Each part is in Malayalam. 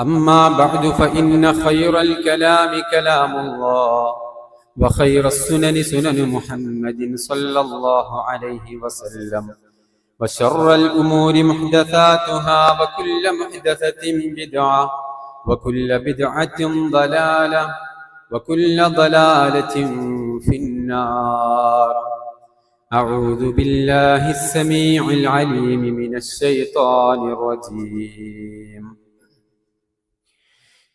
أما بعد فإن خير الكلام كلام الله وخير السنن سنن محمد صلى الله عليه وسلم وشر الأمور محدثاتها وكل محدثة بدعة وكل بدعة ضلالة وكل ضلالة في النار. أعوذ بالله السميع العليم من الشيطان الرجيم.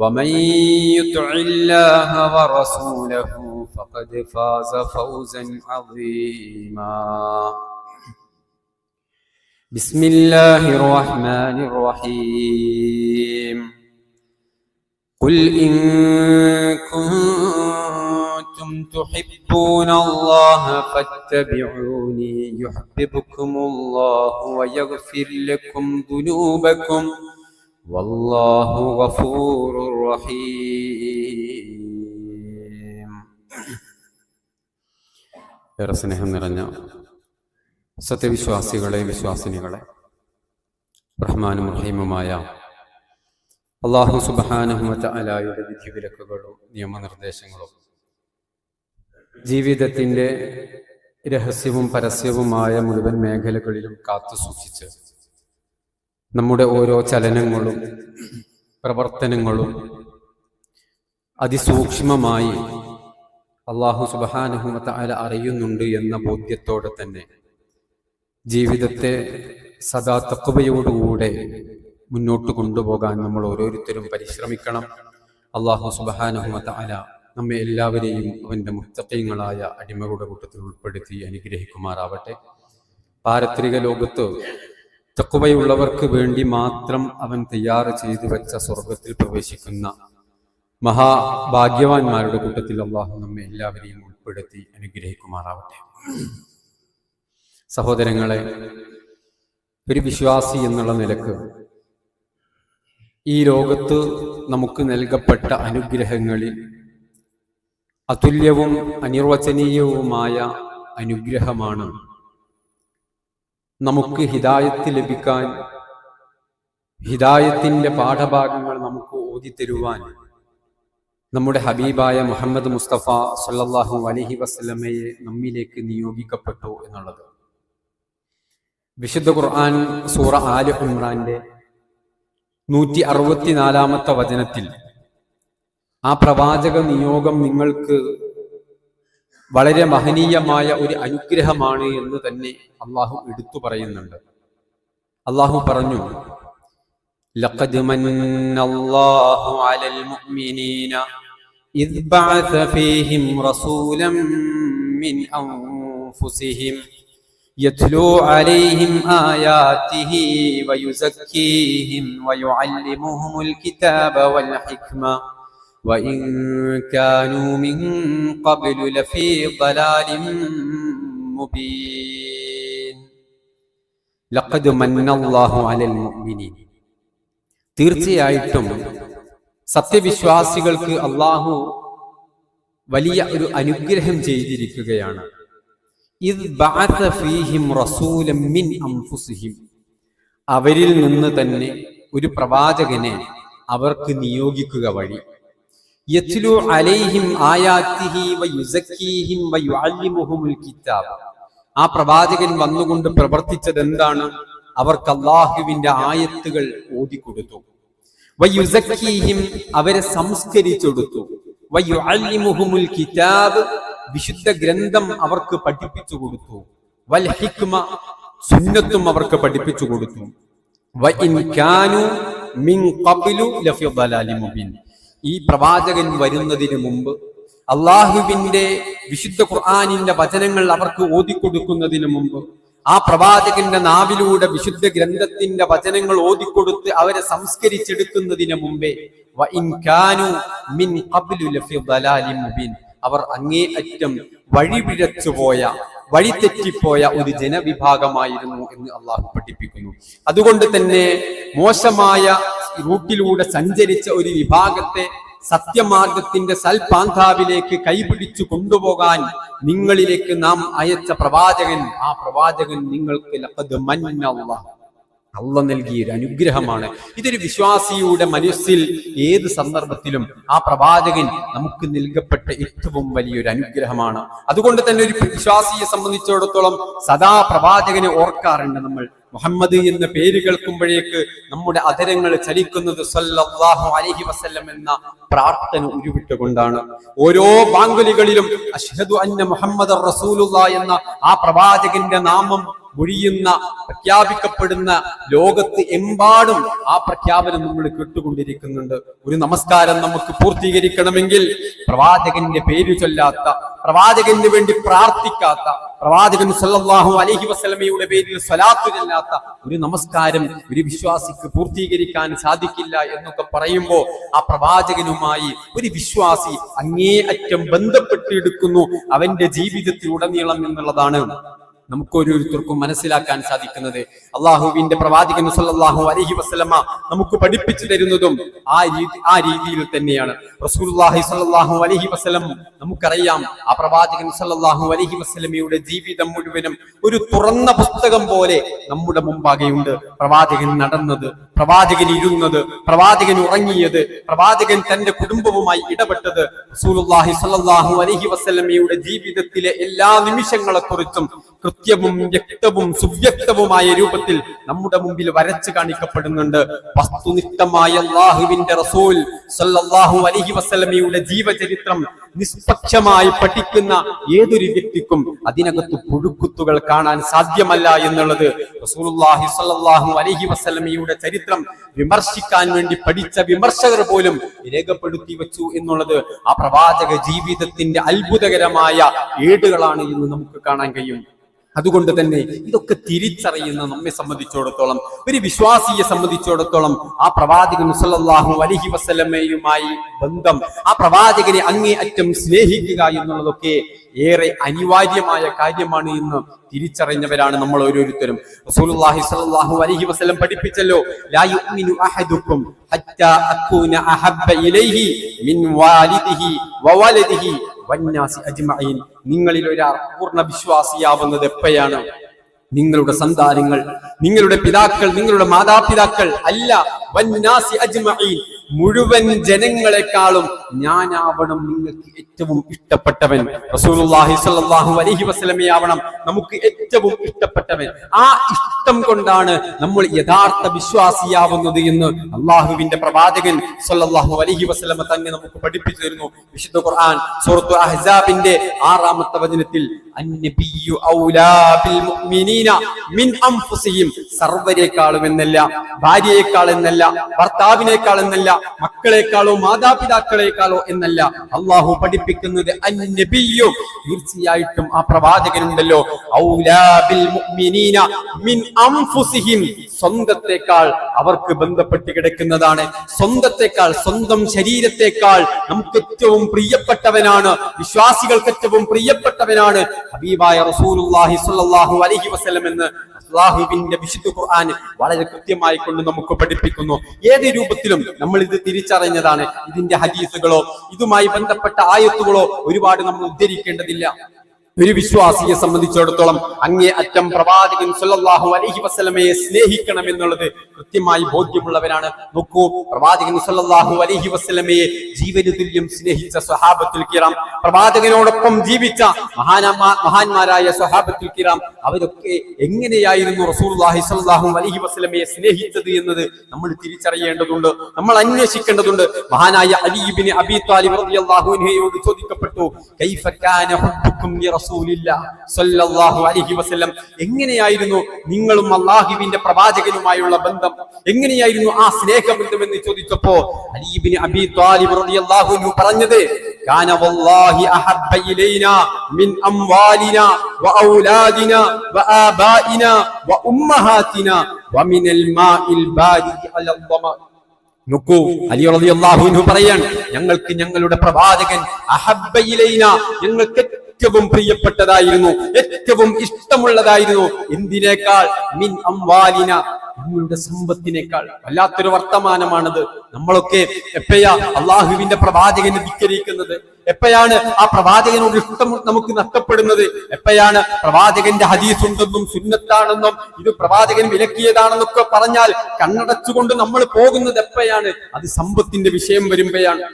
ومن يطع الله ورسوله فقد فاز فوزا عظيما. بسم الله الرحمن الرحيم. قل إن كنتم تحبون الله فاتبعوني يحببكم الله ويغفر لكم ذنوبكم. والله غفور رحيم ഏറെ സ്നേഹം നിറഞ്ഞ സത്യവിശ്വാസികളെ വിശ്വാസിനികളെ റഹ്മാനും റഹീമുമായ അള്ളാഹു സുബാനഹുമറ്റ അലായുടെ വിധിവിലക്കുകളും നിയമനിർദ്ദേശങ്ങളും ജീവിതത്തിൻ്റെ രഹസ്യവും പരസ്യവുമായ മുഴുവൻ മേഖലകളിലും കാത്തു സൂക്ഷിച്ച് നമ്മുടെ ഓരോ ചലനങ്ങളും പ്രവർത്തനങ്ങളും അതിസൂക്ഷ്മമായി അള്ളാഹു സുബാനുഹുമത്ത അല അറിയുന്നുണ്ട് എന്ന ബോധ്യത്തോടെ തന്നെ ജീവിതത്തെ സദാ തക്കുവയോടുകൂടെ മുന്നോട്ട് കൊണ്ടുപോകാൻ നമ്മൾ ഓരോരുത്തരും പരിശ്രമിക്കണം. അള്ളാഹു സുബാനുഹുമത്ത അല നമ്മെ എല്ലാവരെയും അവന്റെ മുത്തക്കയങ്ങളായ അടിമകളുടെ കൂട്ടത്തിൽ ഉൾപ്പെടുത്തി അനുഗ്രഹിക്കുമാറാവട്ടെ. പാരത്രിക ലോകത്ത് തക്കുവയുള്ളവർക്ക് വേണ്ടി മാത്രം അവൻ തയ്യാർ ചെയ്തു വെച്ച സ്വർഗത്തിൽ പ്രവേശിക്കുന്ന മഹാഭാഗ്യവാന്മാരുടെ കൂട്ടത്തിൽ അള്ളാഹു നമ്മെ എല്ലാവരെയും ഉൾപ്പെടുത്തി അനുഗ്രഹിക്കുമാറാവട്ടെ. സഹോദരങ്ങളെ ഒരു വിശ്വാസി എന്നുള്ള നിലയ്ക്ക് ഈ ലോകത്ത് നമുക്ക് നൽകപ്പെട്ട അനുഗ്രഹങ്ങളിൽ അതുല്യവും അനിർവചനീയവുമായ അനുഗ്രഹമാണ് നമുക്ക് ഹിതായത്ത് ലഭിക്കാൻ ഹിതായത്തിന്റെ പാഠഭാഗങ്ങൾ നമുക്ക് ഓതിത്തരുവാൻ നമ്മുടെ ഹബീബായ മുഹമ്മദ് മുസ്തഫ സല്ലാഹു അലഹി വസ്ലമയെ നമ്മിലേക്ക് നിയോഗിക്കപ്പെട്ടു എന്നുള്ളത്. വിശുദ്ധ ഖുർആൻ സൂറ ആൽ ഇമ്രാന്റെ നൂറ്റി അറുപത്തിനാലാമത്തെ വചനത്തിൽ ആ പ്രവാചക നിയോഗം നിങ്ങൾക്ക് വളരെ മഹനീയമായ ഒരു അനുഗ്രഹമാണ് എന്ന് തന്നെ അള്ളാഹു എടുത്തു പറയുന്നുണ്ട് അള്ളാഹു പറഞ്ഞു لقد من الله على المؤمنين إذ بعث فيهم رسولا من أنفسهم يتلو عليهم آياته ويزكيهم ويعلمهم الكتاب والحكمة وإن كانوا من قبل لفي ضلال مبين لقد من الله على المؤمنين തീർച്ചയായിട്ടും സത്യവിശ്വാസികൾക്ക് അള്ളാഹു വലിയ ഒരു അനുഗ്രഹം ചെയ്തിരിക്കുകയാണ് ഇത് ബഅഥ ഫീഹിം റസൂലൻ മിൻ അൻഫുസിഹിം അവരിൽ നിന്ന് തന്നെ ഒരു പ്രവാചകനെ അവർക്ക് നിയോഗിക്കുക വഴി യത്ലു അലൈഹിം ആയാത്തിഹി വയുസക്കീഹിം വയുഅല്ലിമുഹുമുൽ കിതാബ്. ആ പ്രവാചകൻ വന്നുകൊണ്ട് പ്രവർത്തിച്ചത് എന്താണ് അവർക്ക് അള്ളാഹുവിന്റെ ആയത്തുകൾ ഓതിക്കൊടുത്തു. വയുസക്കീഹിം അവരെ സംസ്കരിച്ചെടുത്തു. വയുഅല്ലിമുഹുമുൽ കിതാബ് വിശുദ്ധ ഗ്രന്ഥം അവർക്ക് പഠിപ്പിച്ചു കൊടുത്തു വൽ ഹിക്മ സുന്നത്തും അവർക്ക് പഠിപ്പിച്ചു കൊടുത്തു വഇൻ കാനു മിൻ ഖബ്ലു ലഫി മുബീൻ. ഈ പ്രവാചകൻ വരുന്നതിന് മുമ്പ് അള്ളാഹുവിന്റെ വിശുദ്ധ ഖുർആാനിന്റെ വചനങ്ങൾ അവർക്ക് ഓതിക്കൊടുക്കുന്നതിന് മുമ്പ് ആ പ്രവാചകന്റെ നാവിലൂടെ വിശുദ്ധ ഗ്രന്ഥത്തിന്റെ വചനങ്ങൾ ഓതിക്കൊടുത്ത് അവരെ സംസ്കരിച്ചെടുക്കുന്നതിന് മുമ്പേ അവർ അങ്ങേ അറ്റം വഴിപിഴച്ചുപോയ വഴിതെറ്റിപ്പോയ ഒരു ജനവിഭാഗമായിരുന്നു എന്ന് അള്ളാഹു പഠിപ്പിക്കുന്നു. അതുകൊണ്ട് തന്നെ മോശമായ റൂട്ടിലൂടെ സഞ്ചരിച്ച ഒരു വിഭാഗത്തെ സത്യമാർഗത്തിന്റെ സൽപാന്താവിലേക്ക് കൈപിടിച്ചു കൊണ്ടുപോകാൻ നിങ്ങളിലേക്ക് നാം അയച്ച പ്രവാചകൻ ആ പ്രവാചകൻ നിങ്ങൾക്ക് അള്ള നൽകിയ ഒരു അനുഗ്രഹമാണ്. ഇതൊരു വിശ്വാസിയുടെ മനസ്സിൽ ഏത് സന്ദർഭത്തിലും ആ പ്രവാചകൻ നമുക്ക് നൽകപ്പെട്ട ഏറ്റവും വലിയൊരു അനുഗ്രഹമാണ്. അതുകൊണ്ട് തന്നെ ഒരു വിശ്വാസിയെ സംബന്ധിച്ചിടത്തോളം സദാ പ്രവാചകനെ ഓർക്കാറുണ്ട് നമ്മൾ. മുഹമ്മദ് എന്ന പേര് കേൾക്കുമ്പോഴേക്ക് നമ്മുടെ അധരങ്ങൾ ചലിക്കുന്നത് സല്ലല്ലാഹു അലൈഹി വസല്ലം എന്ന പ്രാർത്ഥന ഉരുവിട്ടുകൊണ്ടാണ്. ഓരോ ബാങ്കുലികളിലും അഷ്ഹദു അന്ന മുഹമ്മദ് റസൂലുള്ള എന്ന ആ പ്രവാചകന്റെ നാമം മൊഴിയുന്ന പ്രഖ്യാപിക്കപ്പെടുന്ന ലോകത്ത് എമ്പാടും ആ പ്രഖ്യാപനം നമ്മൾ കേട്ടുകൊണ്ടിരിക്കുന്നുണ്ട്. ഒരു നമസ്കാരം നമുക്ക് പൂർത്തീകരിക്കണമെങ്കിൽ പ്രവാചകന്റെ പേര് ചൊല്ലാത്ത പ്രവാചകന് വേണ്ടി പ്രാർത്ഥിക്കാത്ത പ്രവാചകൻ സല്ലാഹു അലഹി വസല്ലമയുടെ പേരിൽ സ്വലാത്തു ചെല്ലാത്ത ഒരു നമസ്കാരം ഒരു വിശ്വാസിക്ക് പൂർത്തീകരിക്കാൻ സാധിക്കില്ല എന്നൊക്കെ പറയുമ്പോൾ ആ പ്രവാചകനുമായി ഒരു വിശ്വാസി അങ്ങേ അറ്റം ബന്ധപ്പെട്ടെടുക്കുന്നു അവന്റെ ജീവിതത്തിലുടനീളം എന്നുള്ളതാണ്. നമുക്ക് ഓരോരുത്തർക്കും മനസ്സിലാക്കാൻ സാധിക്കുന്നത്. അള്ളാഹുവിന്റെ പ്രവാചകൻ സല്ലാഹു അലഹി വസല്ലമ നമുക്ക് പഠിപ്പിച്ചു തരുന്നതും ആ രീതി ആ രീതിയിൽ തന്നെയാണ്. സല്ലല്ലാഹു അലൈഹി വസല്ലം നമുക്കറിയാം ആ പ്രവാചകൻ സല്ലാഹു അലഹി വസ്ലമയുടെ ജീവിതം മുഴുവനും ഒരു തുറന്ന പുസ്തകം പോലെ നമ്മുടെ മുമ്പാകെയുണ്ട്. പ്രവാചകൻ നടന്നത് പ്രവാചകൻ ഇരുന്നത് പ്രവാചകൻ ഉറങ്ങിയത് പ്രവാചകൻ തന്റെ കുടുംബവുമായി ഇടപെട്ടത് റസൂലുള്ളാഹി സല്ലല്ലാഹു അലൈഹി വസല്ലമയുടെ ജീവിതത്തിലെ എല്ലാ നിമിഷങ്ങളെ കുറിച്ചും കൃത്യവും വ്യക്തവും സുവ്യക്തവുമായ രൂപത്തിൽ നമ്മുടെ മുമ്പിൽ വരച്ചു കാണിക്കപ്പെടുന്നുണ്ട്. വസ്തുനിഷ്ഠമായ അള്ളാഹുവിന്റെ റസൂൽ സല്ലല്ലാഹു അലൈഹി വസല്ലമയുടെ ജീവചരിത്രം നിഷ്പക്ഷമായി പഠിക്കുന്ന ഏതൊരു വ്യക്തിക്കും അതിനകത്ത് പുഴുക്കുത്തുകൾ കാണാൻ സാധ്യമല്ല എന്നുള്ളത് റസൂലുള്ളാഹി സല്ലല്ലാഹു അലൈഹി വസല്ലമയുടെ ചരിത്രം വിമർശിക്കാൻ വേണ്ടി പഠിച്ച വിമർശകർ പോലും രേഖപ്പെടുത്തി വെച്ചു എന്നുള്ളത് ആ പ്രവാചക ജീവിതത്തിന്റെ അത്ഭുതകരമായ ഏടുകളാണ് എന്ന് നമുക്ക് കാണാൻ കഴിയും. അതുകൊണ്ട് തന്നെ ഇതൊക്കെ തിരിച്ചറിയുന്ന നമ്മെ സംബന്ധിച്ചിടത്തോളം ഒരു വിശ്വാസിയെ സംബന്ധിച്ചിടത്തോളം ആ പ്രവാചകൻ സല്ലല്ലാഹു അലൈഹി വസല്ലമയുമായി ബന്ധം ആ പ്രവാചകനെ അങ്ങേ അറ്റം സ്നേഹിക്കുക എന്നുള്ളതൊക്കെ ഏറെ അനിവാര്യമായ കാര്യമാണ് എന്ന് തിരിച്ചറിഞ്ഞവരാണ് നമ്മൾ ഓരോരുത്തരും. റസൂലുള്ളാഹി സ്വല്ലല്ലാഹു അലൈഹി വസല്ലം പഠിപ്പിച്ചല്ലോ ലാ യുഅ്മിനു അഹദുക്കും ഹത്താ അകൂന അഹബ്ബ ഇലൈഹി മിൻ വാലിദിഹി വവലദിഹി വന്നാസി അജ്മഈൻ നിങ്ങളിൽ ഒരാൾ പൂർണ വിശ്വാസിയാവുന്നത് എപ്പോഴാണ്? നിങ്ങളുടെ സന്താനങ്ങൾ നിങ്ങളുടെ പിതാക്കൾ നിങ്ങളുടെ മാതാപിതാക്കൾ അല്ല വന്നാസി അജ്മഈൻ. മുഴുവൻ ജനങ്ങളെക്കാളും ഞാനാവണം നിങ്ങൾക്ക് ഏറ്റവും ഇഷ്ടപ്പെട്ടവൻ. റസൂലുള്ളാഹി സ്വല്ലല്ലാഹു അലൈഹി നമുക്ക് ഏറ്റവും ഇഷ്ടപ്പെട്ടവൻ. ആ ഇഷ്ടം കൊണ്ടാണ് നമ്മൾ യഥാർത്ഥ വിശ്വാസിയാവുന്നത് എന്ന് അള്ളാഹുവിന്റെ പ്രവാചകൻ സല്ലല്ലാഹു അലൈഹി വസല്ലമ തന്നെ നമുക്ക് പഠിപ്പിച്ചു തരുന്നു. വിശുദ്ധ ഖുർആൻ സൂറത്തു അഹ്സാബിന്റെ ആറാമത്തെ വചനത്തിൽ മുഅ്മിനീന മിൻ അൻഫുസിഹിം. സർവരേക്കാളും എന്നല്ല ഭാര്യയെക്കാൾ എന്നല്ല ഭർത്താവിനേക്കാൾ എന്നല്ല മക്കളെക്കാളോ മാതാപിതാക്കളെക്കാളോ എന്നല്ല അള്ളാഹു പഠിപ്പിക്കുന്നത് അന്നബിയോ. തീർച്ചയായിട്ടും ആ പ്രവാചകനുണ്ടല്ലോ. സ്വന്തത്തെക്കാൾ അവർക്ക് ബന്ധപ്പെട്ട് കിടക്കുന്നതാണ്. സ്വന്തത്തെക്കാൾ സ്വന്തം ശരീരത്തെക്കാൾ നമുക്ക് ഏറ്റവും പ്രിയപ്പെട്ടവനാണ്. വിശ്വാസികൾക്ക് ഏറ്റവും പ്രിയപ്പെട്ടവനാണ് ഹബീബായ റസൂലുള്ളാഹി സ്വല്ലല്ലാഹു അലൈഹി വസല്ലം എന്ന് അള്ളാഹുവിന്റെ വിശുദ്ധ ഖുർആൻ വളരെ കൃത്യമായി കൊണ്ട് നമുക്ക് പഠിപ്പിക്കുന്നു. ഏത് രൂപത്തിലും നമ്മൾ ഇത് തിരിച്ചറിഞ്ഞതാണ് ഇതിന്റെ ഹദീസുകളോ ഇതുമായി ബന്ധപ്പെട്ട ആയത്തുകളോ ഒരുപാട് നമ്മൾ ഉദ്ധരിക്കേണ്ടതില്ല. ഒരു വിശ്വാസിയെ സംബന്ധിച്ചിടത്തോളം അങ്ങേ അറ്റം പ്രവാചകൻ സല്ലല്ലാഹു അലൈഹി വസല്ലമയെ സ്നേഹിക്കണം എന്നുള്ളത് കൃത്യമായി ബോധ്യമുള്ളവരാണ്. നോക്കൂ പ്രവാചകൻ സല്ലല്ലാഹു അലൈഹി വസല്ലമയെ ജീവന് തുല്യം സ്നേഹിച്ച സ്വഹാബത്തുൽ കിറാം പ്രവാചകനോടൊപ്പം ജീവിച്ച മഹാനമാ മഹാന്മാരായ സ്വഹാബത്തുൽ കിറാം അവരൊക്കെ എങ്ങനെയായിരുന്നു റസൂലുള്ളാഹി സ്വല്ലല്ലാഹു അലൈഹി വസല്ലമയെ സ്നേഹിച്ചത് എന്നത് നമ്മൾ തിരിച്ചറിയേണ്ടതുണ്ട് നമ്മൾ അന്വേഷിക്കേണ്ടതുണ്ട്. മഹാനായ അലി ഇബ്നു അബി താലിബ് റളിയല്ലാഹു ചോദിക്കപ്പെട്ടു കൈഫ ഹുബ്ബുക്കും അലൈഹി വസല്ലം. എങ്ങനെയായിരുന്നു നിങ്ങളും അള്ളാഹിബിന്റെ പ്രവാചകനുമായുള്ള ബന്ധം? എങ്ങനെയായിരുന്നു ആ സ്നേഹബന്ധം എന്ന് ചോദിച്ചപ്പോ ത്വാലിബ് റളിയല്ലാഹു പറഞ്ഞത് വല്ലാഹി മിൻ വമിനൽ മാഇൽ അലി റളിയല്ലാഹു അൻഹു ഞങ്ങൾക്ക് ഞങ്ങളുടെ പ്രവാചകൻ ഞങ്ങൾക്ക് ഏറ്റവും പ്രിയപ്പെട്ടതായിരുന്നു ഏറ്റവും ഇഷ്ടമുള്ളതായിരുന്നു. എന്തിനേക്കാൾ? മിൻ അംവാലിന ഞങ്ങളുടെ സമ്പത്തിനേക്കാൾ. വല്ലാത്തൊരു വർത്തമാനമാണത്. നമ്മളൊക്കെ എപ്പോഴാ അള്ളാഹുവിന്റെ പ്രവാചകനെ ധിക്കരിക്കുന്നത്? എപ്പോഴാണ് ആ പ്രവാചകനോട് ഇഷ്ടം നമുക്ക് നഷ്ടപ്പെടുന്നത്? എപ്പോഴാണ് പ്രവാചകന്റെ ഹദീസ് ഉണ്ടെന്നും സുന്നത്താണെന്നും ഇത് പ്രവാചകൻ വിലക്കിയതാണെന്നൊക്കെ പറഞ്ഞാൽ കണ്ണടച്ചുകൊണ്ട് നമ്മൾ പോകുന്നത് എപ്പോഴാണ് അത് സമ്പത്തിന്റെ വിഷയം വരുമ്പോഴാണ്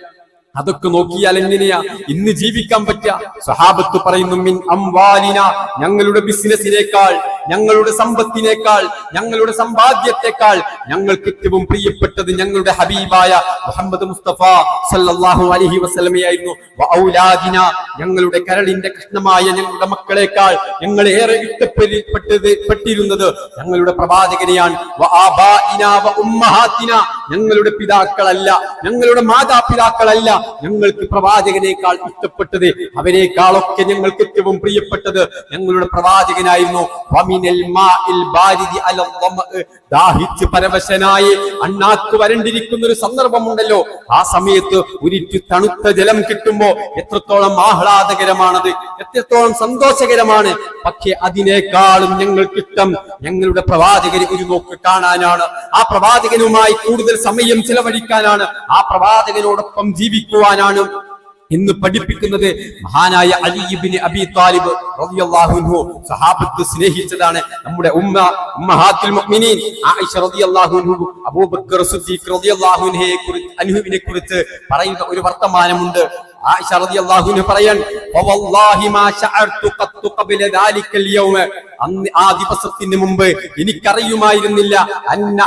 അതൊക്കെ നോക്കിയാൽ എങ്ങനെയാ? ഇന്ന് ജീവിക്കാൻ പറ്റുക. സ്വഹാബത്ത് പറയുന്നു മിൻ അംവാലിന ഞങ്ങളുടെ ബിസിനസിനേക്കാൾ ഞങ്ങളുടെ സമ്പത്തിനേക്കാൾ ഞങ്ങളുടെ സമ്പാദ്യത്തെക്കാൾ ഞങ്ങൾക്ക് ഏറ്റവും പ്രിയപ്പെട്ടത് ഞങ്ങളുടെ ഹബീബായ മുഹമ്മദ് മുസ്തഫ സല്ലല്ലാഹു അലൈഹി വസല്ലമയായിരുന്നു. വഔലാദിന ഞങ്ങളുടെ കരളിന്റെ കൃഷ്ണമായ ഞങ്ങളുടെ മക്കളെക്കാൾ ഞങ്ങൾ ഏറെ ഇഷ്ടപ്പെട്ടത് പെട്ടിരുന്നത് ഞങ്ങളുടെ പ്രവാചകനെയാണ്. വആബാഇന വഉമ്മഹാത്തിന ഞങ്ങളുടെ പിതാക്കളല്ല ഞങ്ങളുടെ മാതാപിതാക്കളല്ല ഞങ്ങൾക്ക് പ്രവാചകനേക്കാൾ ഇഷ്ടപ്പെട്ടത് അവരെക്കാളൊക്കെ ഞങ്ങൾക്ക് ഏറ്റവും പ്രിയപ്പെട്ടത് ഞങ്ങളുടെ പ്രവാചകനായിരുന്നു. ദാഹിച്ച് പരവശനായി അണ്ണാക്ക് വരണ്ടിരിക്കുന്ന ഒരു സന്ദർഭമുണ്ടല്ലോ. ആ സമയത്ത് ഉരിറ്റു തണുത്ത ജലം കിട്ടുമ്പോ എത്രത്തോളം ആഹ്ലാദകരമാണത് എത്രത്തോളം സന്തോഷകരമാണ്. പക്ഷെ അതിനേക്കാളും ഞങ്ങൾക്കിഷ്ടം ഞങ്ങളുടെ പ്രവാചകരെ ഒരു നോക്ക് കാണാനാണ്. ആ പ്രവാചകനുമായി കൂടുതൽ സമയം ചിലവഴിക്കാനാണ്. ആ പ്രവാചകനോടൊപ്പം ജീവിക്കുവാനാണ് എന്ന് പഠിപ്പിക്കുന്നത് മഹാനായ അലിബിന് അബി താലിബ് സഹാബത്ത് സ്നേഹിച്ചതാണ് നമ്മുടെ ഉമ്മ ഉമ്മഹാത്തുൽ മുഅ്മിനീൻ അബൂബക്കർ കുറിച്ച് കുറിച്ച് പറയുന്ന ഒരു വർത്തമാനമുണ്ട്. ആയിഷ വവല്ലാഹി മാ ഖത്തു ദാലിക്കൽ യൗമ. ആ ദിവസത്തിന് എനിക്കറിയുമായിരുന്നില്ല അന്ന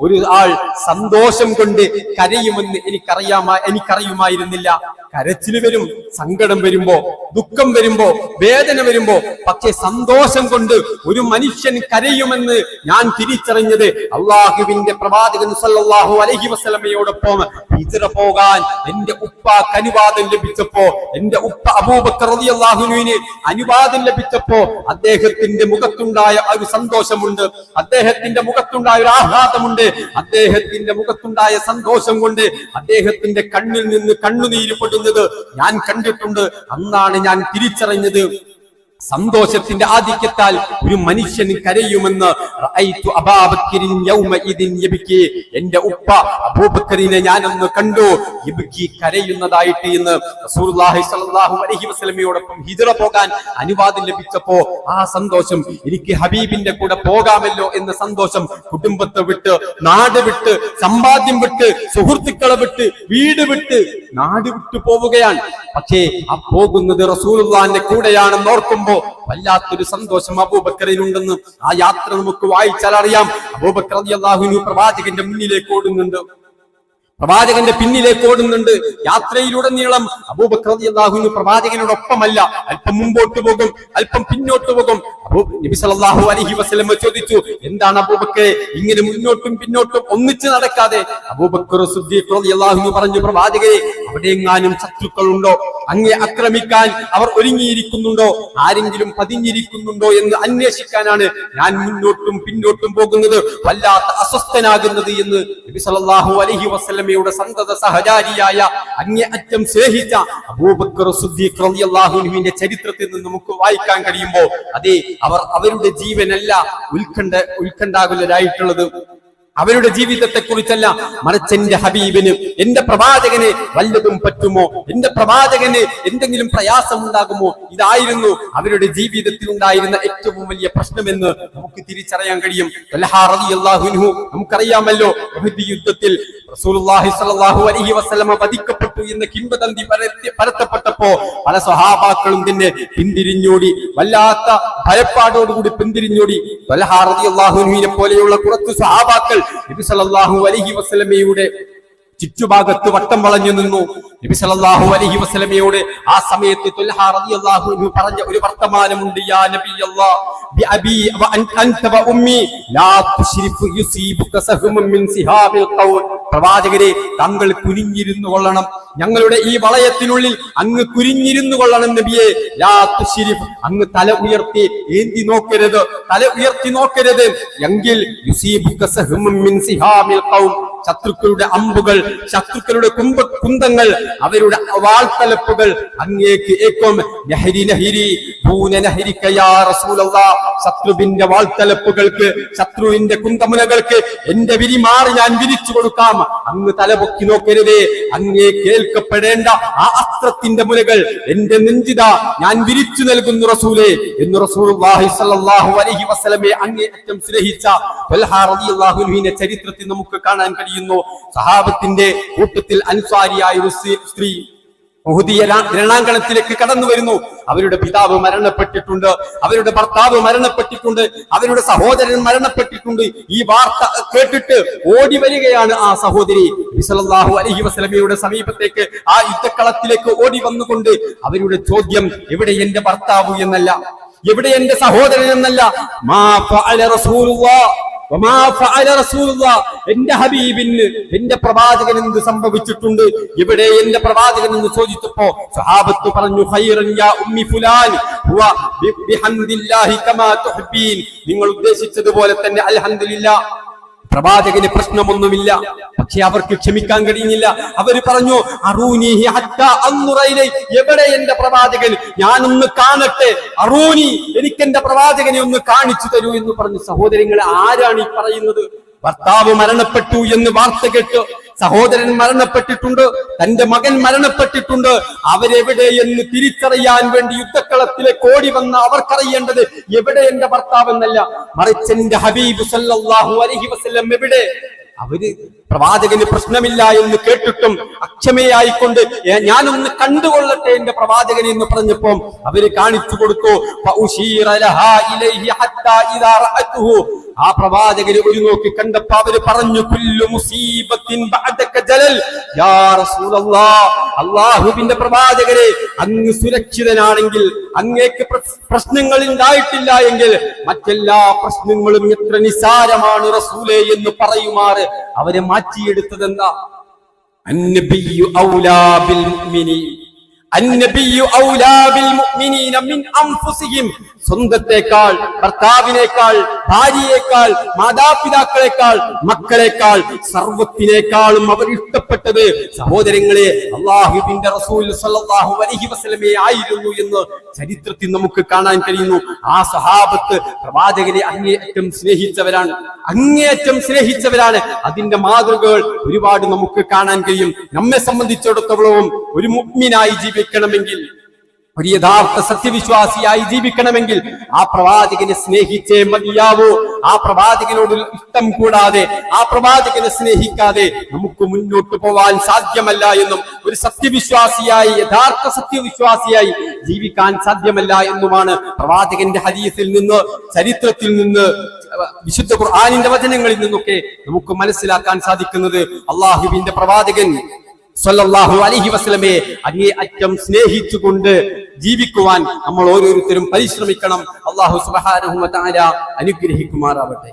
ഒരു ആൾ സന്തോഷം കൊണ്ട് കരയുമെന്ന് എനിക്കറിയാമ എനിക്കറിയുമായിരുന്നില്ല. കരച്ചിൽ വരും സങ്കടം വരുമ്പോ ദുഃഖം വരുമ്പോ വേദന വരുമ്പോ പക്ഷെ സന്തോഷം കൊണ്ട് ഒരു മനുഷ്യൻ കരയുമെന്ന് ഞാൻ തിരിച്ചറിഞ്ഞത് അള്ളാഹുവിന്റെ പ്രവാചകൻ സല്ലാഹു അലഹി വസ്ലമയോടൊപ്പം ഹിജ്റ പോകാൻ എന്റെ ഉപ്പ അനുവാദം ലഭിച്ചപ്പോ എന്റെ ഉപ്പ അബൂബക്കർ അള്ളാഹുവിന് അനുവാദം ലഭിച്ചപ്പോ അദ്ദേഹത്തിന്റെ മുഖത്തുണ്ടായ ഒരു സന്തോഷമുണ്ട് അദ്ദേഹത്തിന്റെ മുഖത്തുണ്ടായ ഒരു ആഹ്ലാദമുണ്ട് അദ്ദേഹത്തിന്റെ മുഖത്തുണ്ടായ സന്തോഷം കൊണ്ട് അദ്ദേഹത്തിന്റെ കണ്ണിൽ നിന്ന് കണ്ണുനീര് പൊടുന്നത് ഞാൻ കണ്ടിട്ടുണ്ട്. അന്നാണ് ഞാൻ തിരിച്ചറിഞ്ഞത്. സന്തോഷത്തിന്റെ ആധിക്യത്താൽ ഒരു മനുഷ്യൻ കരയുമെന്ന് എന്റെ ഉപ്പ അബൂബക്കറിനെ ഞാനൊന്ന് കണ്ടു. യബ്കി കരയുന്നതായിട്ട് ഇന്ന് അലൈഹി ഹിജ്റ പോകാൻ അനുവാദം ലഭിച്ചപ്പോ ആ സന്തോഷം എനിക്ക് ഹബീബിന്റെ കൂടെ പോകാമല്ലോ എന്ന സന്തോഷം കുടുംബത്തെ വിട്ട് നാട് വിട്ട് സമ്പാദ്യം വിട്ട് സുഹൃത്തുക്കളെ വിട്ട് വീട് വിട്ട് നാട് വിട്ടു പോവുകയാണ്. പക്ഷേ ആ പോകുന്നത് റസൂലുള്ളാന്റെ കൂടെയാണെന്ന് ഓർക്കുമ്പോൾ വന്നപ്പോ വല്ലാത്തൊരു സന്തോഷം അബൂബക്കറിനുണ്ടെന്ന് ആ യാത്ര നമുക്ക് വായിച്ചാൽ അറിയാം അബൂബക്കർ അള്ളാഹുവിനു പ്രവാചകന്റെ മുന്നിലേക്ക് ഓടുന്നുണ്ട്. പ്രവാചകന്റെ പിന്നിലേക്ക് ഓടുന്നുണ്ട്. യാത്രയിലുടനീളം റളിയല്ലാഹു പ്രവാചകനോടൊപ്പമല്ല. അല്പം മുമ്പോട്ട് പോകും അല്പം പിന്നോട്ട് പോകും. അബൂ നബി സല്ലല്ലാഹു അലൈഹി വസല്ലം ചോദിച്ചു എന്താണ് അബൂബക്കറെ? ഇങ്ങനെ മുന്നോട്ടും പിന്നോട്ടും ഒന്നിച്ച് നടക്കാതെ? അബൂബക്കർ പറഞ്ഞു പ്രവാചകരെ അവിടെ ശത്രുക്കൾ ഉണ്ടോ അങ്ങേ ആക്രമിക്കാൻ അവർ ഒരുങ്ങിയിരിക്കുന്നുണ്ടോ? ആരെങ്കിലും പതിഞ്ഞിരിക്കുന്നുണ്ടോ എന്ന് അന്വേഷിക്കാനാണ് ഞാൻ മുന്നോട്ടും പിന്നോട്ടും പോകുന്നത്. വല്ലാത്ത അസ്വസ്ഥനാകുന്നത് എന്ന് നബി അലഹി അലൈഹി വസല്ലമയുടെ സന്തത സഹചാരിയായ അങ്ങേ അറ്റം സ്നേഹിച്ച അബൂബക്കർ റളിയല്ലാഹുവിന്റെ ചരിത്രത്തിൽ നിന്ന് നമുക്ക് വായിക്കാൻ കഴിയുമ്പോൾ അതെ അവർ അവരുടെ ജീവനല്ല ഉത്കണ്ഠ ഉത്കണ്ഠാകുലരായിട്ടുള്ളത്. അവരുടെ ജീവിതത്തെ കുറിച്ചല്ല മറിച്ച് എന്റെ ഹബീബിന് എന്റെ പ്രവാചകന് വല്ലതും പറ്റുമോ? എന്റെ പ്രവാചകന് എന്തെങ്കിലും പ്രയാസമുണ്ടാകുമോ? ഇതായിരുന്നു അവരുടെ ജീവിതത്തിൽ ഉണ്ടായിരുന്ന ഏറ്റവും വലിയ പ്രശ്നമെന്ന് നമുക്ക് തിരിച്ചറിയാൻ കഴിയും. നമുക്കറിയാമല്ലോ യുദ്ധത്തിൽ അലൈഹി വസല്ലമ വധിക്കപ്പെട്ടു പരത്തി പരത്തപ്പെട്ടപ്പോ പല സ്വഹാബാക്കളും തന്നെ പിന്തിരിഞ്ഞോടി വല്ലാത്ത ഭയപ്പാടോടുകൂടി പിന്തിരിഞ്ഞോടി. പോലെയുള്ള കുറച്ച് സ്വഹാബാക്കൾ നബി സല്ലല്ലാഹു അലൈഹി വസല്ലമയുടെ ചുറ്റുഭാഗത്ത് വട്ടം വളഞ്ഞു നിന്നു. നബി സല്ലല്ലാഹു അലൈഹി വസല്ലമയോട് ആ സമയത്ത് തുൽഹ റളിയല്ലാഹു അൻഹു പറഞ്ഞ ഒരു വർത്തമാനമുണ്ട് യാ നബിയല്ലാഹ് ബി ഉമ്മി. ലാ മിൻ സിഹാബിൽ ഖൗൽ. പ്രവാചകരെ താങ്കൾ കുനിഞ്ഞിരുന്നു കൊള്ളണം. ഞങ്ങളുടെ ഈ വളയത്തിനുള്ളിൽ അങ്ങ് കുരിഞ്ഞിരുന്നു കൊള്ളണം നബിയെ. അങ്ങ് തല ഉയർത്തി ഏന്തി നോക്കരുത് തല ഉയർത്തി നോക്കരുത്. എങ്കിൽ ശത്രുക്കളുടെ അമ്പുകൾ ശത്രുക്കളുടെ കുമ്പ കുന്തങ്ങൾ അവരുടെ വാൾത്തലപ്പുകൾ അങ്ങേക്ക് ഏക്കും നഹരി നഹരി ശത്രുവിന്റെ വാൾത്തലപ്പുകൾക്ക് ശത്രുവിന്റെ കുന്തമുനകൾക്ക് എന്റെ വിരിമാറി ഞാൻ വിരിച്ചു കൊടുക്കാം. അങ്ങ് തലപൊക്കി നോക്കരുതേ. അങ്ങേ കേൾക്കപ്പെടേണ്ട ആ അസ്ത്രത്തിന്റെ മുനകൾ എന്റെ നെഞ്ചിത ഞാൻ വിരിച്ചു നൽകുന്നു റസൂലേ. എന്ന് റസൂലുള്ളാഹി സ്വല്ലല്ലാഹു അലൈഹി അങ്ങേയറ്റം സ്നേഹിച്ച ചരിത്രത്തിൽ നമുക്ക് കാണാൻ കഴിയുന്നു. സഹാബത്തിന്റെ കൂട്ടത്തിൽ അൻസാരിയായ ഒരു സ്ത്രീ- ര- രണാങ്കണത്തിലേക്ക് കടന്നു വരുന്നു. അവരുടെ പിതാവ് മരണപ്പെട്ടിട്ടുണ്ട്. അവരുടെ ഭർത്താവ് മരണപ്പെട്ടിട്ടുണ്ട്. അവരുടെ സഹോദരൻ മരണപ്പെട്ടിട്ടുണ്ട്. ഈ വാർത്ത കേട്ടിട്ട് ഓടി വരികയാണ് ആ സഹോദരി. നബി അലഹി വസ്ലമിയുടെ സമീപത്തേക്ക് ആ യുദ്ധക്കളത്തിലേക്ക് ഓടി വന്നുകൊണ്ട് അവരുടെ ചോദ്യം എവിടെ എന്റെ ഭർത്താവ് എന്നല്ല. എവിടെ എന്റെ സഹോദരൻ എന്നല്ല. മാ എന്റെ ഹബീബിന് എന്റെ പ്രവാചകൻ എന്ത് സംഭവിച്ചിട്ടുണ്ട്? ഇവിടെ എന്റെ പ്രവാചകൻ എന്ന് ചോദിച്ചപ്പോ സഹാബത്ത് പറഞ്ഞു നിങ്ങൾ ഉദ്ദേശിച്ചതുപോലെ തന്നെ അൽഹംദുലില്ലാ പ്രവാചകന് പ്രശ്നമൊന്നുമില്ല. പക്ഷെ അവർക്ക് ക്ഷമിക്കാൻ കഴിയുന്നില്ല. അവർ പറഞ്ഞു അറൂനിഹി അന്നുറയിലെ എവിടെ എന്റെ പ്രവാചകൻ? ഞാനൊന്ന് കാണട്ടെ. അറൂനി എനിക്ക് എന്റെ പ്രവാചകനെ ഒന്ന് കാണിച്ചു തരൂ എന്ന് പറഞ്ഞു സഹോദരങ്ങളെ ആരാണ് ഈ പറയുന്നത്? ഭർത്താവ് മരണപ്പെട്ടു എന്ന് വാർത്ത കേട്ട് സഹോദരൻ മരണപ്പെട്ടിട്ടുണ്ട് തന്റെ മകൻ മരണപ്പെട്ടിട്ടുണ്ട്. അവരെവിടെ എന്ന് തിരിച്ചറിയാൻ വേണ്ടി യുദ്ധക്കളത്തിലെ ഓടി വന്ന അവർക്കറിയേണ്ടത് എവിടെ എന്റെ ഭർത്താവ് എന്നല്ല മറിച്ച് എന്റെ ഹബീബ് അലൈഹി വസല്ലം എവിടെ? അവർ പ്രവാചകന് പ്രശ്നമില്ല എന്ന് കേട്ടിട്ടും അക്ഷമയായിക്കൊണ്ട് "ഏ, ഞാനൊന്ന് കണ്ടുകൊള്ളട്ടെ എന്റെ പ്രവാചകൻ എന്ന് പറഞ്ഞപ്പോ അവർ കാണിച്ചു കൊടുത്തു ആ പ്രവാചകരെ ഒരു നോക്കി കണ്ടപ്പോ അവർ പറഞ്ഞു മുസീബത്തിൻ ജലൽ. യാ അല്ലാഹുവിന്റെ പ്രവാചകരെ അങ്ങ് സുരക്ഷിതനാണെങ്കിൽ അങ്ങേക്ക് പ്രശ്- പ്രശ്നങ്ങൾ ഉണ്ടായിട്ടില്ല എങ്കിൽ മറ്റെല്ലാ പ്രശ്നങ്ങളും എത്ര നിസാരമാണ് റസൂലെ എന്ന് പറയുമാറ് അവരെ മാറ്റിയെടുത്തതെന്താ? സ്വന്തത്തെക്കാൾ ഭർത്താവിനേക്കാൾ ഭാര്യയേക്കാൾ മാതാപിതാക്കളെക്കാൾ മക്കളെക്കാൾ സർവത്തിനേക്കാളും അവർ ഇഷ്ടപ്പെട്ടത് സഹോദരങ്ങളെ അള്ളാഹുബിന്റെ റസൂൽ സല്ലല്ലാഹു അലൈഹി വസല്ലമയെ ആയിരുന്നു എന്ന് ചരിത്രത്തിൽ നമുക്ക് കാണാൻ കഴിയുന്നു. ആ സഹാബത്ത് പ്രവാചകനെ അങ്ങേയറ്റം സ്നേഹിച്ചവരാണ്. അങ്ങേയറ്റം സ്നേഹിച്ചവരാണ്. അതിന്റെ മാതൃകകൾ ഒരുപാട് നമുക്ക് കാണാൻ കഴിയും. നമ്മെ സംബന്ധിച്ചിടത്തോളവും ഒരു മുഗ്മിനായി ജീവിക്കണമെങ്കിൽ ഒരു യഥാർത്ഥ സത്യവിശ്വാസിയായി ജീവിക്കണമെങ്കിൽ ആ പ്രവാചകനെ സ്നേഹിച്ചേ മതിയാവൂ. ആ പ്രവാചകനോട് ഇഷ്ടം കൂടാതെ ആ പ്രവാചകനെ സ്നേഹിക്കാതെ നമുക്ക് മുന്നോട്ട് പോവാൻ സാധ്യമല്ല എന്നും ഒരു സത്യവിശ്വാസിയായി യഥാർത്ഥ സത്യവിശ്വാസിയായി ജീവിക്കാൻ സാധ്യമല്ല എന്നുമാണ് പ്രവാചകന്റെ ഹദീസിൽ നിന്ന് ചരിത്രത്തിൽ നിന്ന് വിശുദ്ധ ഖുർആാനിന്റെ വചനങ്ങളിൽ നിന്നൊക്കെ നമുക്ക് മനസ്സിലാക്കാൻ സാധിക്കുന്നത്. അള്ളാഹുവിന്റെ പ്രവാചകൻ സല്ലല്ലാഹു അലൈഹി വസല്ലമയെ അങ്ങേ അറ്റം സ്നേഹിച്ചുകൊണ്ട് ജീവിക്കുവാൻ നമ്മൾ ഓരോരുത്തരും പരിശ്രമിക്കണം അള്ളാഹു സുബ്ഹാനഹു വ തആല അനുഗ്രഹിക്കുമാറാവട്ടെ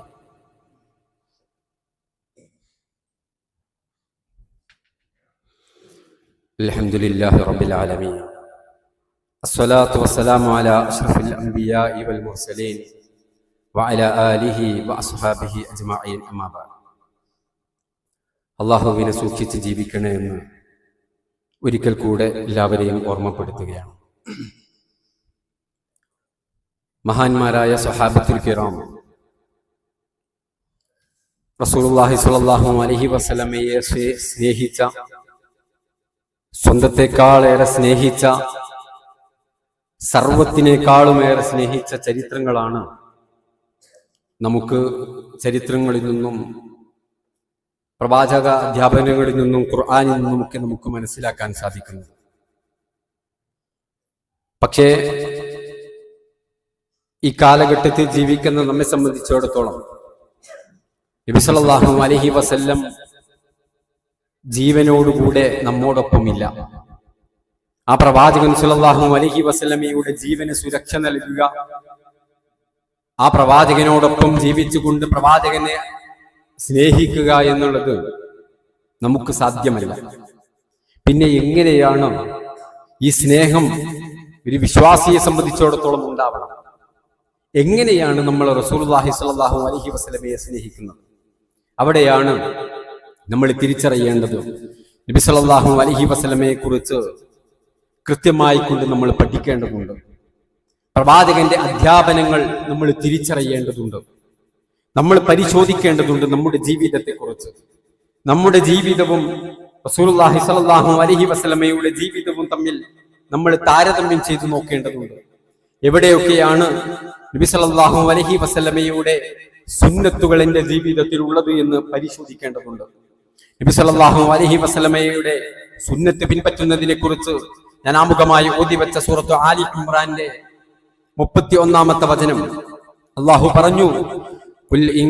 الحمد لله رب العالمين الصلاة والسلام على أشرف الأنبياء والمرسلين وعلى آله وأصحابه أجمعين أما بعد അള്ളാഹുവിനെ സൂക്ഷിച്ച് ജീവിക്കണേ എന്ന് ഒരിക്കൽ കൂടെ എല്ലാവരെയും ഓർമ്മപ്പെടുത്തുകയാണ്. മഹാന്മാരായ സഹാബത്തുൽ കിറാം റസൂലുള്ളാഹി സ്വല്ലല്ലാഹു അലൈഹി വസല്ലമയെ സ്നേഹിച്ച സ്നേഹിച്ച സ്വന്തത്തെക്കാളേറെ സ്നേഹിച്ച സർവത്തിനേക്കാളുമേറെ സ്നേഹിച്ച ചരിത്രങ്ങളാണ് നമുക്ക് ചരിത്രങ്ങളിൽ നിന്നും പ്രവാചക അധ്യാപനങ്ങളിൽ നിന്നും ഖുർആാനിൽ നിന്നുമൊക്കെ നമുക്ക് മനസ്സിലാക്കാൻ സാധിക്കുന്നു. പക്ഷേ ഈ കാലഘട്ടത്തിൽ ജീവിക്കുന്ന നമ്മെ സംബന്ധിച്ചിടത്തോളം നബി അലഹി അലൈഹി വസല്ലം ജീവനോടുകൂടെ നമ്മോടൊപ്പമില്ല. ആ പ്രവാചകൻ സുലല്ലാഹു അലഹി വസല്ലമയുടെ ജീവന് സുരക്ഷ നൽകുക ആ പ്രവാചകനോടൊപ്പം ജീവിച്ചുകൊണ്ട് പ്രവാചകനെ സ്നേഹിക്കുക എന്നുള്ളത് നമുക്ക് സാധ്യമല്ല. പിന്നെ എങ്ങനെയാണ് ഈ സ്നേഹം ഒരു വിശ്വാസിയെ സംബന്ധിച്ചിടത്തോളം ഉണ്ടാവണം? എങ്ങനെയാണ് നമ്മൾ റസൂലുള്ളാഹി സ്വല്ലല്ലാഹു അലഹി വസ്ലമയെ സ്നേഹിക്കുന്നത്? അവിടെയാണ് നമ്മൾ തിരിച്ചറിയേണ്ടത്. നബി സല്ലല്ലാഹു അലഹി വസ്ലമയെ കുറിച്ച് കൃത്യമായി കൊണ്ട് നമ്മൾ പഠിക്കേണ്ടതുണ്ട്. പ്രവാചകന്റെ അധ്യാപനങ്ങൾ നമ്മൾ തിരിച്ചറിയേണ്ടതുണ്ട്. നമ്മൾ പരിശോധിക്കേണ്ടതുണ്ട് നമ്മുടെ ജീവിതത്തെ കുറിച്ച് നമ്മുടെ ജീവിതവും റസൂലുള്ളാഹി സ്വല്ലല്ലാഹു അലൈഹി വസല്ലമയുടെ ജീവിതവും തമ്മിൽ നമ്മൾ താരതമ്യം ചെയ്തു നോക്കേണ്ടതുണ്ട്. എവിടെയൊക്കെയാണ് നബി സല്ലല്ലാഹു അലൈഹി വസല്ലമയുടെ സുന്നത്തുകൾ എന്റെ ജീവിതത്തിൽ ഉള്ളത് എന്ന് പരിശോധിക്കേണ്ടതുണ്ട്. നബി സല്ലല്ലാഹു അലൈഹി വസല്ലമയുടെ സുന്നത്ത് പിൻപറ്റുന്നതിനെ കുറിച്ച് ഞാൻ ആമുഖമായി ഓതി വെച്ച സൂറത്ത് ആലി ഇമ്രാന്റെ മുപ്പത്തി ഒന്നാമത്തെ വചനം. അള്ളാഹു പറഞ്ഞു قل إن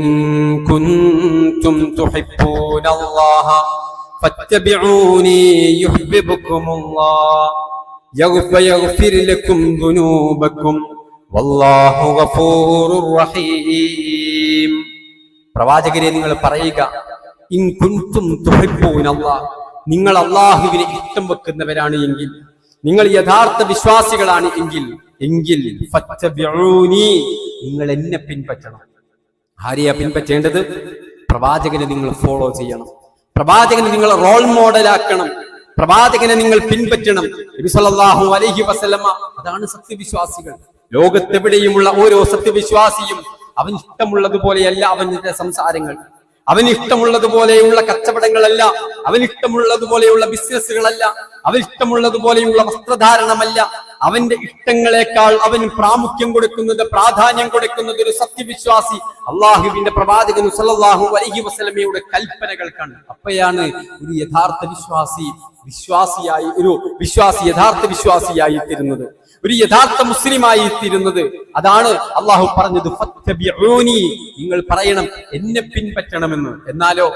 كنتم تحبون الله فاتبعوني يحببكم الله يغفر, يغفر لكم ذنوبكم والله غفور رحيم പ്രവാചകരെ നിങ്ങൾ പറയുക ഇൻ കുൻതും തുഹിബ്ബൂന അല്ലാഹ് നിങ്ങൾ അള്ളാഹുവിനെ ഇഷ്ടം വെക്കുന്നവരാണ് എങ്കിൽ നിങ്ങൾ യഥാർത്ഥ വിശ്വാസികളാണ് എങ്കിൽ എങ്കിൽ ഫത്തബിഊനി നിങ്ങൾ എന്നെ പിൻപറ്റണം ആരെയാ പിൻപറ്റേണ്ടത്? പ്രവാചകനെ നിങ്ങൾ ഫോളോ ചെയ്യണം. പ്രവാചകനെ നിങ്ങൾ റോൾ മോഡലാക്കണം പ്രവാചകനെ നിങ്ങൾ പിൻപറ്റണം. നബി സല്ലല്ലാഹു അലൈഹി വസല്ലമ അതാണ് സത്യവിശ്വാസികൾ. ലോകത്തെവിടെയുമുള്ള ഓരോ സത്യവിശ്വാസിയും അവൻ ഇഷ്ടമുള്ളതുപോലെയല്ല അവന്റെ സംസാരങ്ങൾ. അവന് ഇഷ്ടമുള്ളതുപോലെയുള്ള കച്ചവടങ്ങളല്ല അവന് ഇഷ്ടമുള്ളതുപോലെയുള്ള ബിസിനസ്സുകളല്ല അവൻ ഇഷ്ടമുള്ളതുപോലെയുള്ള വസ്ത്രധാരണമല്ല അവന്റെ ഇഷ്ടങ്ങളെക്കാൾ അവന് പ്രാമുഖ്യം കൊടുക്കുന്നത് പ്രാധാന്യം കൊടുക്കുന്നത് ഒരു സത്യവിശ്വാസി അള്ളാഹുവിന്റെ പ്രവാചകൻ സല്ലല്ലാഹു അലൈഹി വസല്ലമയുടെ കൽപ്പനകൾക്കാണ് അപ്പോഴാണ് ഒരു യഥാർത്ഥ വിശ്വാസി വിശ്വാസിയായി ഒരു വിശ്വാസി യഥാർത്ഥ വിശ്വാസിയായി തീരുന്നത്. ഒരു യഥാർത്ഥ മുസ്ലിമായി തീരുന്നത്. അതാണ് അള്ളാഹു പറഞ്ഞത് നിങ്ങൾ പറയണം എന്നെ പിൻപറ്റണമെന്ന്. എന്നാലോ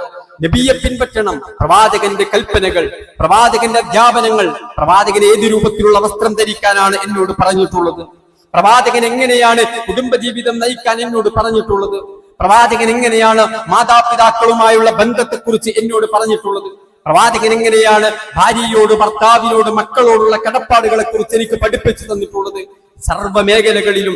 നബിയെ പിൻപറ്റണം. പ്രവാചകന്റെ കൽപ്പനകൾ പ്രവാചകന്റെ അധ്യാപനങ്ങൾ പ്രവാചകൻ ഏത് രൂപത്തിലുള്ള വസ്ത്രം ധരിക്കാനാണ് എന്നോട് പറഞ്ഞിട്ടുള്ളത്? പ്രവാചകൻ എങ്ങനെയാണ് കുടുംബജീവിതം നയിക്കാൻ എന്നോട് പറഞ്ഞിട്ടുള്ളത്? പ്രവാചകൻ എങ്ങനെയാണ് മാതാപിതാക്കളുമായുള്ള ബന്ധത്തെക്കുറിച്ച് എന്നോട് പറഞ്ഞിട്ടുള്ളത്? പ്രവാചകൻ എങ്ങനെയാണ് ഭാര്യയോട് ഭർത്താവിനോട് മക്കളോടുള്ള കടപ്പാടുകളെ കുറിച്ച് എനിക്ക് പഠിപ്പിച്ചു തന്നിട്ടുള്ളത്? സർവ മേഖലകളിലും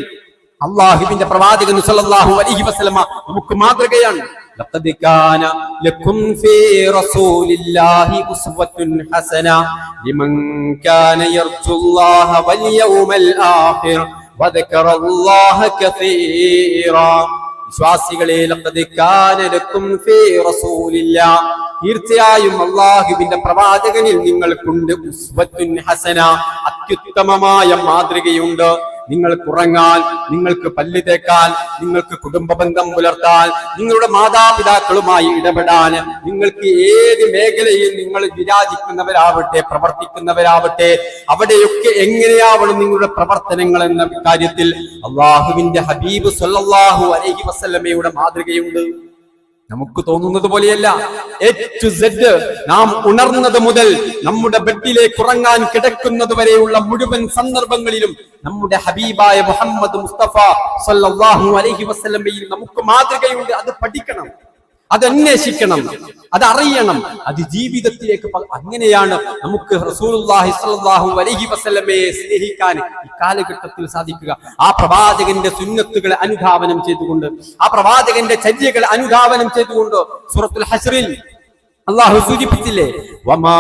അള്ളാഹുവിന്റെ പ്രവാചകൻ സല്ലല്ലാഹു അലൈഹി വസല്ലമ നമുക്ക് മാതൃകയാണ്. لقد كان لكم في رسول الله أسوة حسنة لمن كان يرجو الله واليوم الآخر وذكر الله كثيرا വിശ്വാസികളെ ലഖദ് കാന ലക്കും ഫീ റസൂലില്ലാ തീർച്ചയായും അള്ളാഹുവിന്റെ പ്രവാചകനിൽ നിങ്ങൾക്കുണ്ട് ഉസ്വത്തുൻ ഹസന അത്യുത്തമമായ മാതൃകയുണ്ട് നിങ്ങൾക്ക് ഉറങ്ങാൻ നിങ്ങൾക്ക് പല്ല് തേക്കാൻ നിങ്ങൾക്ക് കുടുംബ ബന്ധം പുലർത്താൻ നിങ്ങളുടെ മാതാപിതാക്കളുമായി ഇടപെടാൻ നിങ്ങൾക്ക് ഏത് മേഖലയിൽ നിങ്ങൾ വിരാജിക്കുന്നവരാവട്ടെ പ്രവർത്തിക്കുന്നവരാവട്ടെ അവിടെയൊക്കെ എങ്ങനെയാവണം നിങ്ങളുടെ പ്രവർത്തനങ്ങൾ എന്ന കാര്യത്തിൽ അള്ളാഹുവിന്റെ ഹബീബ് സല്ലല്ലാഹു അലഹി വസല്ലമയുടെ മാതൃകയുണ്ട്. നമുക്ക് തോന്നുന്നത് പോലെയല്ല. നാം ഉണർന്നത് മുതൽ നമ്മുടെ ബെഡിലേക്ക് ഉറങ്ങാൻ കിടക്കുന്നത് വരെയുള്ള മുഴുവൻ സന്ദർഭങ്ങളിലും നമ്മുടെ ഹബീബായ മുഹമ്മദ് മുസ്തഫ സല്ലല്ലാഹു അലൈഹി വസ്ലമയിൽ നമുക്ക് മാതൃകയുണ്ട്. അത് പഠിക്കണം. അത് അന്വേഷിക്കണം അത് ജീവിതത്തിലേക്ക് അങ്ങനെയാണ് നമുക്ക് വസല്ലമയെ സ്നേഹിക്കാൻ ഈ കാലഘട്ടത്തിൽ സാധിക്കുക. ആ പ്രവാചകന്റെ സുന്നത്തുകളെ അനുധാവനം ചെയ്തുകൊണ്ട് ആ പ്രവാചകന്റെ ചര്യകൾ അനുധാവനം ചെയ്തുകൊണ്ട് സൂറത്തുൽ ഹസ്റിൽ അള്ളാഹു സൂചിപ്പിച്ചില്ലേ? വമാ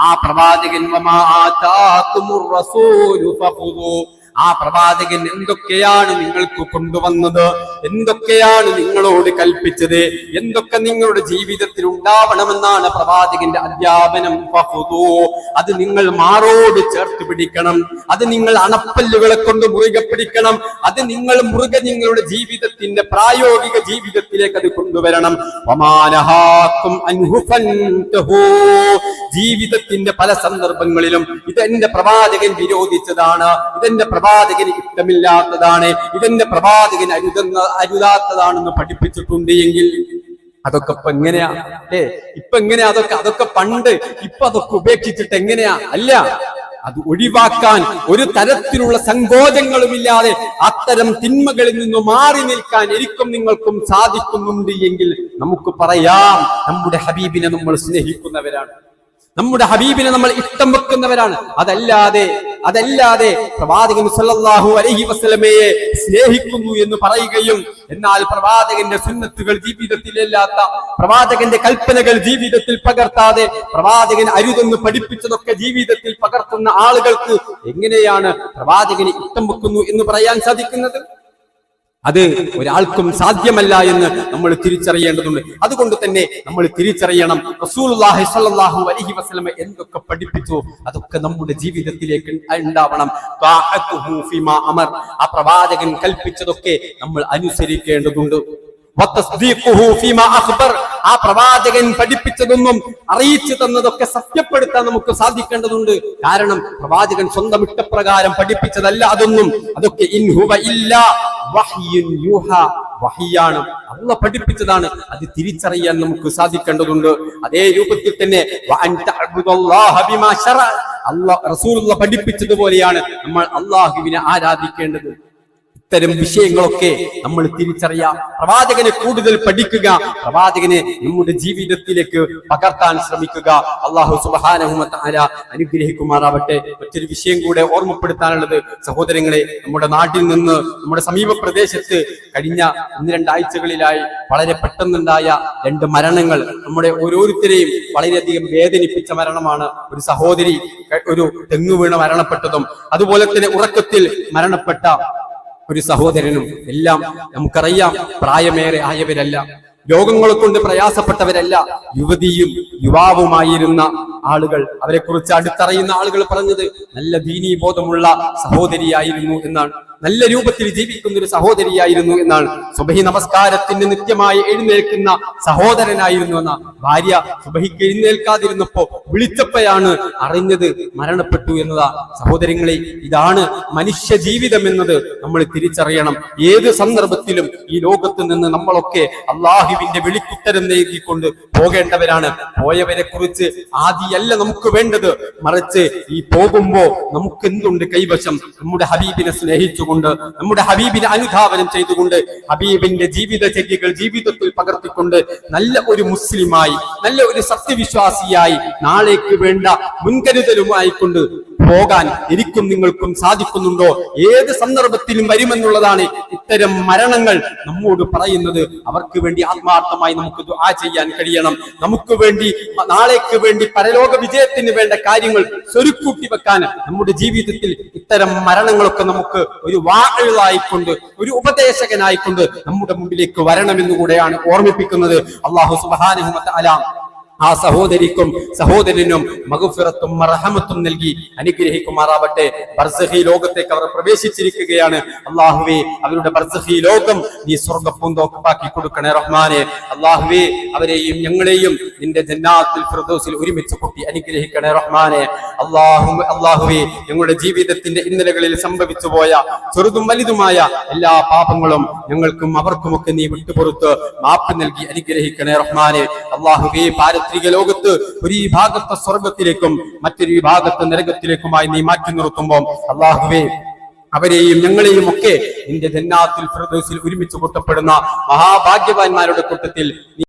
ആ പ്രവാചകൻ ആ പ്രവാചകൻ എന്തൊക്കെയാണ് നിങ്ങൾക്ക് കൊണ്ടുവന്നത്? എന്തൊക്കെയാണ് നിങ്ങളോട് കൽപ്പിച്ചത്? എന്തൊക്കെ നിങ്ങളുടെ ജീവിതത്തിൽ ഉണ്ടാവണമെന്നാണ് പ്രവാചകന്റെ അധ്യാപനം. അത് നിങ്ങൾ മാറോട് ചേർത്ത് പിടിക്കണം. അത് നിങ്ങൾ അണപ്പല്ലുകളെ കൊണ്ട് മുറുകെ പിടിക്കണം. അത് നിങ്ങൾ മുറുകെ നിങ്ങളുടെ ജീവിതത്തിന്റെ പ്രായോഗിക ജീവിതത്തിലേക്ക് അത് കൊണ്ടുവരണം. ജീവിതത്തിന്റെ പല സന്ദർഭങ്ങളിലും ഇതെന്റെ പ്രവാചകൻ വിരോധിച്ചതാണ്. ഇതെന്റെ പ്രവാചകന് ഇഷ്ടമില്ലാത്തതാണ്. ഇതെന്റെ പ്രവാചകൻ അരുതെന്ന അരുതാത്തതാണെന്ന് പഠിപ്പിച്ചിട്ടുണ്ട് എങ്കിൽ. അതൊക്കെ ഇപ്പൊ എങ്ങനെയാ? ഏ ഇപ്പൊ എങ്ങനെയാ? അതൊക്കെ അതൊക്കെ പണ്ട് ഇപ്പൊ അതൊക്കെ ഉപേക്ഷിച്ചിട്ട് എങ്ങനെയാ? അല്ല. അത് ഒഴിവാക്കാൻ ഒരു തരത്തിലുള്ള സങ്കോചങ്ങളുമില്ലാതെ അത്തരം തിന്മകളിൽ നിന്ന് മാറി നിൽക്കാൻ എനിക്കും നിങ്ങൾക്കും സാധിക്കുന്നുണ്ട് എങ്കിൽ നമുക്ക് പറയാം നമ്മുടെ ഹബീബിനെ നമ്മൾ സ്നേഹിക്കുന്നവരാണ്. നമ്മുടെ ഹബീബിനെ നമ്മൾ ഇഷ്ടം വെക്കുന്നവരാണ്. അതല്ലാതെ അതല്ലാതെ പ്രവാചകൻ സല്ലല്ലാഹു അലൈഹി വസല്ലമയെ സ്നേഹിക്കുന്നു എന്ന് പറയുകയും എന്നാൽ പ്രവാചകന്റെ സുന്നത്തുകൾ ജീവിതത്തിലില്ലാത്ത പ്രവാചകന്റെ കൽപ്പനകൾ ജീവിതത്തിൽ പകർത്താതെ പ്രവാചകൻ അരുതെന്ന് പഠിപ്പിച്ചതൊക്കെ ജീവിതത്തിൽ പകർത്തുന്ന ആളുകൾക്ക് എങ്ങനെയാണ് പ്രവാചകനെ ഇഷ്ടം വെക്കുന്നു എന്ന് പറയാൻ സാധിക്കുന്നത്? അത് ഒരാൾക്കും സാധ്യമല്ല എന്ന് നമ്മൾ തിരിച്ചറിയേണ്ടതുണ്ട്. അതുകൊണ്ട് തന്നെ നമ്മൾ തിരിച്ചറിയണം. റസൂലുള്ളാഹി സ്വല്ലല്ലാഹു അലൈഹി വസല്ലമ എന്തൊക്കെ പഠിപ്പിച്ചു? അതൊക്കെ നമ്മുടെ ജീവിതത്തിലേക്ക് ഉണ്ടാവണം. അമർ. ആ പ്രവാചകൻ കൽപ്പിച്ചതൊക്കെ നമ്മൾ അനുസരിക്കേണ്ടതുണ്ട്. ആ പ്രവാചകൻ പഠിപ്പിച്ചതൊന്നും അറിയിച്ചു തന്നതൊക്കെ സത്യപ്പെടുത്താൻ നമുക്ക് സാധിക്കേണ്ടതുണ്ട്. കാരണം പ്രവാചകൻ സ്വന്തം ഇഷ്ടപ്രകാരം പഠിപ്പിച്ചതല്ല അതൊന്നും. അതൊക്കെ ഇൻ ഹുവ ഇല്ലാ വഹ്യുൻ യൂഹ. വഹിയാണ്. അള്ള പഠിപ്പിച്ചതാണ്. അത് തിരിച്ചറിയാൻ നമുക്ക് സാധിക്കേണ്ടതുണ്ട്. അതേ രൂപത്തിൽ തന്നെ അള്ള റസൂൽ പഠിപ്പിച്ചതുപോലെയാണ് നമ്മൾ അള്ളാഹുവിനെ ആരാധിക്കേണ്ടത്. ഇത്തരം വിഷയങ്ങളൊക്കെ നമ്മൾ തിരിച്ചറിയാം. പ്രവാചകനെ കൂടുതൽ പഠിക്കുക പ്രവാചകനെ നമ്മുടെ ജീവിതത്തിലേക്ക് പകർത്താൻ ശ്രമിക്കുക. അള്ളാഹു സുബാനഹുമത്താര അനുഗ്രഹിക്കുമാറാവട്ടെ. മറ്റൊരു വിഷയം കൂടെ ഓർമ്മപ്പെടുത്താനുള്ളത് സഹോദരങ്ങളെ നമ്മുടെ നാട്ടിൽ നിന്ന് നമ്മുടെ സമീപ പ്രദേശത്ത് കഴിഞ്ഞ ഒന്ന് രണ്ടാഴ്ചകളിലായി വളരെ പെട്ടെന്നുണ്ടായ രണ്ട് മരണങ്ങൾ. നമ്മുടെ ഓരോരുത്തരെയും വളരെയധികം വേദനിപ്പിച്ച മരണമാണ് ഒരു സഹോദരി ഒരു തെങ്ങു വീണ് മരണപ്പെട്ടതും. അതുപോലെ തന്നെ ഉറക്കത്തിൽ മരണപ്പെട്ട ഒരു സഹോദരനും എല്ലാം നമുക്കറിയാം പ്രായമേറെ ആയവരല്ല. രോഗങ്ങൾ കൊണ്ട് പ്രയാസപ്പെട്ടവരല്ല. യുവതിയും യുവാവുമായിരുന്ന ആളുകൾ അവരെക്കുറിച്ച് അടുത്തറിയുന്ന ആളുകൾ പറഞ്ഞത് നല്ല ദീനീബോധമുള്ള സഹോദരിയായിരുന്നു എന്നാണ്. നല്ല രൂപത്തിൽ ജീവിക്കുന്ന ഒരു സഹോദരിയായിരുന്നു എന്നാണ്. സുബഹി നമസ്കാരത്തിന് നിത്യമായി എഴുന്നേൽക്കുന്ന സഹോദരനായിരുന്നു എന്ന ഭാര്യ സുബഹിക്ക് എഴുന്നേൽക്കാതിരുന്നപ്പോ വിളിച്ചപ്പോഴാണ് അറിഞ്ഞത് മരണപ്പെട്ടു എന്നതാ. സഹോദരങ്ങളെ ഇതാണ് മനുഷ്യ ജീവിതം എന്നത് നമ്മൾ തിരിച്ചറിയണം. ഏത് സന്ദർഭത്തിലും ഈ ലോകത്ത് നിന്ന് നമ്മളൊക്കെ അള്ളാഹുവിന്റെ വിളിക്കുത്തരം നേടിക്കൊണ്ട് പോകേണ്ടവരാണ്. പോയവരെ കുറിച്ച് ആദിയല്ല നമുക്ക് വേണ്ടത്. മറിച്ച് ഈ പോകുമ്പോ നമുക്ക് എന്തുണ്ട് കൈവശം? നമ്മുടെ ഹബീബിനെ സ്നേഹിച്ചുകൊണ്ട് നമ്മുടെ ഹബീബിനെ അനുധാവനം ചെയ്തുകൊണ്ട് ഹബീബിന്റെ ജീവിതചര്യകൾ ജീവിതത്തിൽ പകർത്തിക്കൊണ്ട് നല്ല ഒരു മുസ്ലിമായി നല്ല ഒരു സത്യവിശ്വാസിയായി നാളേക്ക് വേണ്ട മുൻകരുതലുമായി കൊണ്ട് പോകാൻ എനിക്കും നിങ്ങൾക്കും സാധിക്കുന്നുണ്ടോ? ഏത് സന്ദർഭത്തിലും വരുമെന്നുള്ളതാണ് ഇത്തരം മരണങ്ങൾ നമ്മോട് പറയുന്നത്. അവർക്ക് വേണ്ടി ആത്മാർത്ഥമായി നമുക്ക് ആ ചെയ്യാൻ കഴിയണം. നമുക്ക് വേണ്ടി നാളേക്ക് വേണ്ടി പരലോക വിജയത്തിന് വേണ്ട കാര്യങ്ങൾ സ്വരുക്കൂട്ടി വെക്കാൻ നമ്മുടെ ജീവിതത്തിൽ ഇത്തരം മരണങ്ങളൊക്കെ നമുക്ക് ഒരു വാഴായിക്കൊണ്ട് ഒരു ഉപദേശകനായിക്കൊണ്ട് നമ്മുടെ മുമ്പിലേക്ക് വരണമെന്നുകൂടെയാണ് ഓർമ്മിപ്പിക്കുന്നത്. അള്ളാഹു സുബാനുഹമത്ത് അലാം ആ സഹോദരിക്കും സഹോദരനും മകുഫിറത്തും മറഹമത്തും നൽകി അനുഗ്രഹിക്കുമാറാവട്ടെ. ബർസഹി ലോകത്തേക്ക് അവർ പ്രവേശിച്ചിരിക്കുകയാണ്. അള്ളാഹുവെ അവരുടെ ബർസഹി ലോകം നീ സ്വർഗപ്പൂന്തോക്കാക്കി കൊടുക്കണേ റഹ്മാനെ. അള്ളാഹുവെ അവരെയും ഞങ്ങളെയും നിന്റെ ജന്നാത്തിൽ ഫിർദോസിൽ ഒരുമിച്ച് കൂട്ടി അനുഗ്രഹിക്കണേ റഹ്മാനെ. അള്ളാഹു അള്ളാഹുവെ ഞങ്ങളുടെ ജീവിതത്തിന്റെ ഇന്നലകളിൽ സംഭവിച്ചു പോയ ചെറുതും വലുതുമായ എല്ലാ പാപങ്ങളും ഞങ്ങൾക്കും അവർക്കുമൊക്കെ നീ വിട്ടുപുറത്ത് മാപ്പ് നൽകി അനുഗ്രഹിക്കണേ റഹ്മാനെ. അള്ളാഹുവേ പാരത്രിക ലോകത്ത് ഒരു ഈ ഭാഗത്തെ സ്വർഗത്തിലേക്കും മറ്റൊരു വിഭാഗത്തെ ഭാഗത്തെ നരകത്തിലേക്കുമായി നീ മാറ്റി നിർത്തുമ്പോൾ അള്ളാഹുവേ അവരെയും ഞങ്ങളെയും ഒക്കെ നിന്റെ ജന്നാത്തിൽ ഫിർദൗസിൽ ഒരുമിച്ച് കൂട്ടപ്പെടുന്ന മഹാഭാഗ്യവാന്മാരുടെ കൂട്ടത്തിൽ